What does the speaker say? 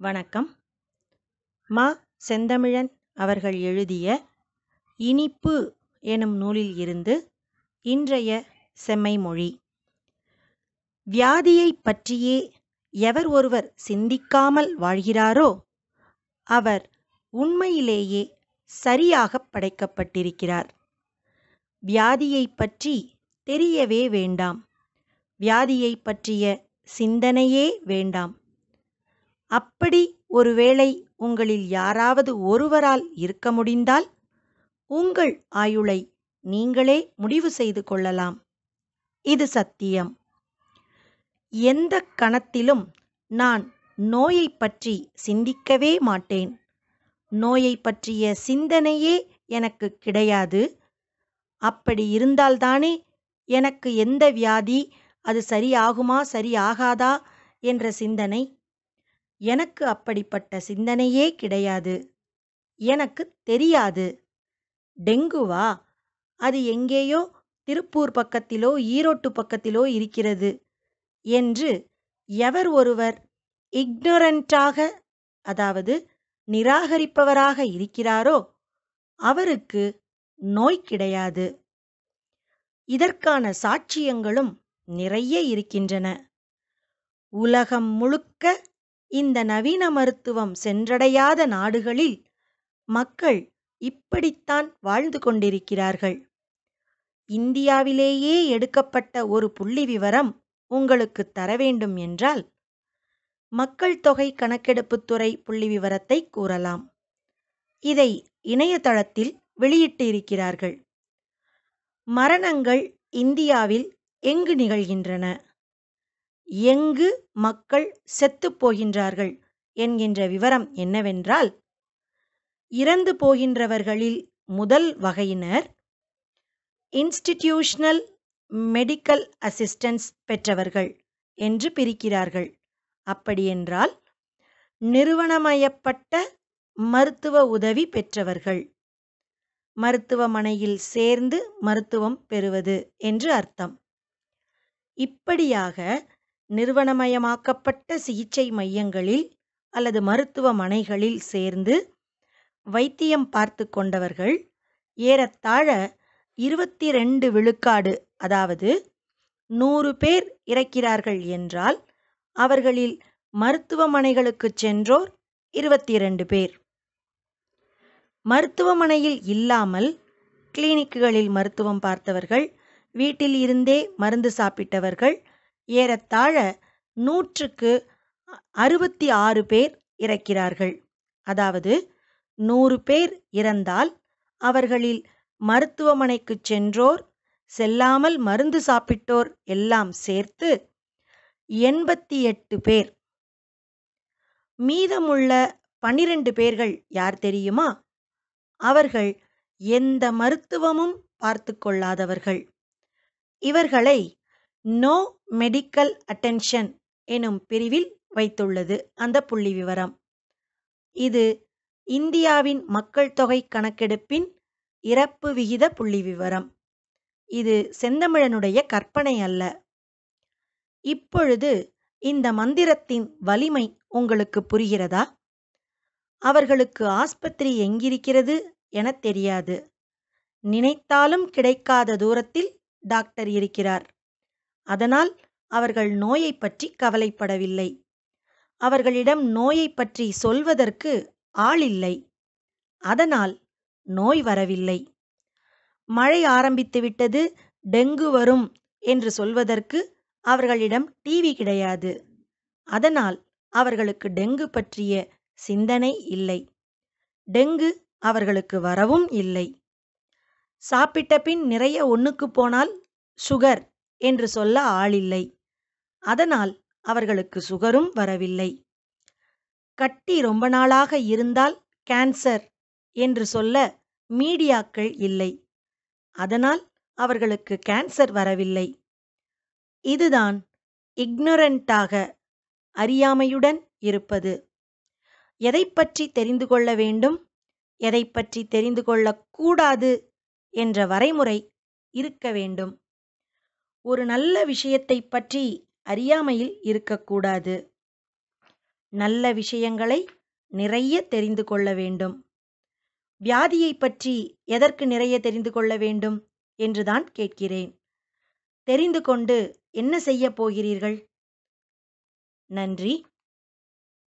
வணக்கம். மா செந்தமிழன் அவர்கள் எழுதிய இனிப்பு எனும் நூலில் இருந்து இன்றைய செம்மை மொழி. வியாதியைப் பற்றியே எவர் ஒருவர் சிந்திக்காமல் வாழ்கிறாரோ அவர் உண்மையிலேயே சரியாகப் படைக்கப்பட்டிருக்கிறார். வியாதியைப் பற்றி தெரியவே வேண்டாம். வியாதியைப் பற்றிய சிந்தனையே வேண்டாம். அப்படி ஒருவேளை உங்களில் யாராவது ஒருவரால் இருக்க முடிந்தால் உங்கள் ஆயுளை நீங்களே முடிவு செய்து கொள்ளலாம். இது சத்தியம். எந்த கணத்திலும் நான் நோயைப் பற்றி சிந்திக்கவே மாட்டேன். நோயை பற்றிய சிந்தனையே எனக்கு கிடையாது. அப்படி இருந்தால்தானே எனக்கு எந்த வியாதி அது சரியாகுமா சரியாகாதா என்ற சிந்தனை எனக்கு அப்படிப்பட்ட சிந்தனையே கிடையாது. எனக்கு தெரியாது. டெங்குவா அது எங்கேயோ திருப்பூர் பக்கத்திலோ ஈரோட்டு பக்கத்திலோ இருக்கிறது என்று எவர் ஒருவர் இக்னோரண்டாக அதாவது நிராகரிப்பவராக இருக்கிறாரோ அவருக்கு நோய் கிடையாது. இதற்கான சாட்சியங்களும் நிறைய இருக்கின்றன. உலகம் முழுக்க இந்த நவீன மருத்துவம் சென்றடையாத நாடுகளில் மக்கள் இப்படித்தான் வாழ்ந்து கொண்டிருக்கிறார்கள். இந்தியாவிலேயே எடுக்கப்பட்ட ஒரு புள்ளி விவரம் உங்களுக்கு தர வேண்டும் என்றால் மக்கள் தொகை கணக்கெடுப்புத்துறை புள்ளி விவரத்தை கூறலாம். இதை இணையதளத்தில் வெளியிட்டிருக்கிறார்கள். மரணங்கள் இந்தியாவில் எங்கு நிகழ்கின்றன? எங்கு மக்கள் செத்துப் போகின்றார்கள் என்கின்ற விவரம் என்னவென்றால் இறந்து போகின்றவர்களில் முதல் வகையினர் இன்ஸ்டிடியூஷனல் மெடிக்கல் அசிஸ்டன்ஸ் பெற்றவர்கள் என்று பிரிக்கிறார்கள். அப்படியென்றால் நிறுவனமயப்பட்ட மருத்துவ உதவி பெற்றவர்கள். மருத்துவமனையில் சேர்ந்து மருத்துவம் பெறுவது என்று அர்த்தம். இப்படியாக நிறுவனமயமாக்கப்பட்ட சிகிச்சை மையங்களில் அல்லது மருத்துவமனைகளில் சேர்ந்து வைத்தியம் பார்த்து கொண்டவர்கள் ஏறத்தாழ இருபத்தி ரெண்டு விழுக்காடு அதாவது நூறு பேர் இறக்கிறார்கள் என்றால் அவர்களில் மருத்துவமனைகளுக்கு சென்றோர் இருபத்தி இரண்டு பேர். மருத்துவமனையில் இல்லாமல் கிளினிக்குகளில் மருத்துவம் பார்த்தவர்கள் வீட்டில் இருந்தே மருந்து சாப்பிட்டவர்கள் ஏறத்தாழ நூற்றுக்கு அறுபத்தி ஆறு பேர் இறக்கிறார்கள். அதாவது நூறு பேர் இறந்தால் அவர்களில் மருத்துவமனைக்கு சென்றோர் செல்லாமல் மருந்து சாப்பிட்டோர் எல்லாம் சேர்த்து எண்பத்தி எட்டு பேர். மீதமுள்ள பனிரெண்டு பேர்கள் யார் தெரியுமா? அவர்கள் எந்த மருத்துவமும் பார்த்து கொள்ளாதவர்கள். இவர்களை நோ மெடிக்கல் அட்டென்ஷன் எனும் பிரிவில் வைத்துள்ளது அந்த புள்ளி விவரம் இது இந்தியாவின் மக்கள் தொகை கணக்கெடுப்பின் இறப்பு விகித புள்ளி விவரம் இது செந்தமிழனுடைய கற்பனை அல்ல. இப்பொழுது இந்த மந்திரத்தின் வலிமை உங்களுக்கு புரிகிறதா? அவர்களுக்கு ஆஸ்பத்திரி எங்கிருக்கிறது என தெரியாது. நினைத்தாலும் கிடைக்காத தூரத்தில் டாக்டர் இருக்கிறார். அதனால் அவர்கள் நோயைப் பற்றி கவலைப்படவில்லை. அவர்களிடம் நோயைப் பற்றி சொல்வதற்கு ஆள் இல்லை அதனால் நோய் வரவில்லை. மழை ஆரம்பித்துவிட்டது டெங்கு வரும் என்று சொல்வதற்கு அவர்களிடம் டிவி கிடையாது. அதனால் அவர்களுக்கு டெங்கு பற்றிய சிந்தனை இல்லை. டெங்கு அவர்களுக்கு வரவும் இல்லை. சாப்பிட்ட பின் நிறைய ஒன்றுக்கு போனால் சுகர் என்று சொல்ல ஆளில்லை. அதனால் அவர்களுக்கு சுகரும் வரவில்லை. கட்டி ரொம்ப நாளாக இருந்தால் கேன்சர் என்று சொல்ல மீடியாக்கள் இல்லை. அதனால் அவர்களுக்கு கேன்சர் வரவில்லை. இதுதான் இக்னோரண்டாக அறியாமையுடன் இருப்பது. எதை பற்றி தெரிந்து கொள்ள வேண்டும்? எதை பற்றி தெரிந்து கொள்ளக்கூடாது? என்ற வரைமுறை இருக்க வேண்டும். ஒரு நல்ல விஷயத்தை பற்றி அறியாமையில் இருக்கக்கூடாது. நல்ல விஷயங்களை நிறைய தெரிந்து கொள்ள வேண்டும். வியாதியை பற்றி எதற்கு நிறைய தெரிந்து கொள்ள வேண்டும் என்றுதான் கேட்கிறேன். தெரிந்து கொண்டு என்ன செய்யப் போகிறீர்கள்? நன்றி.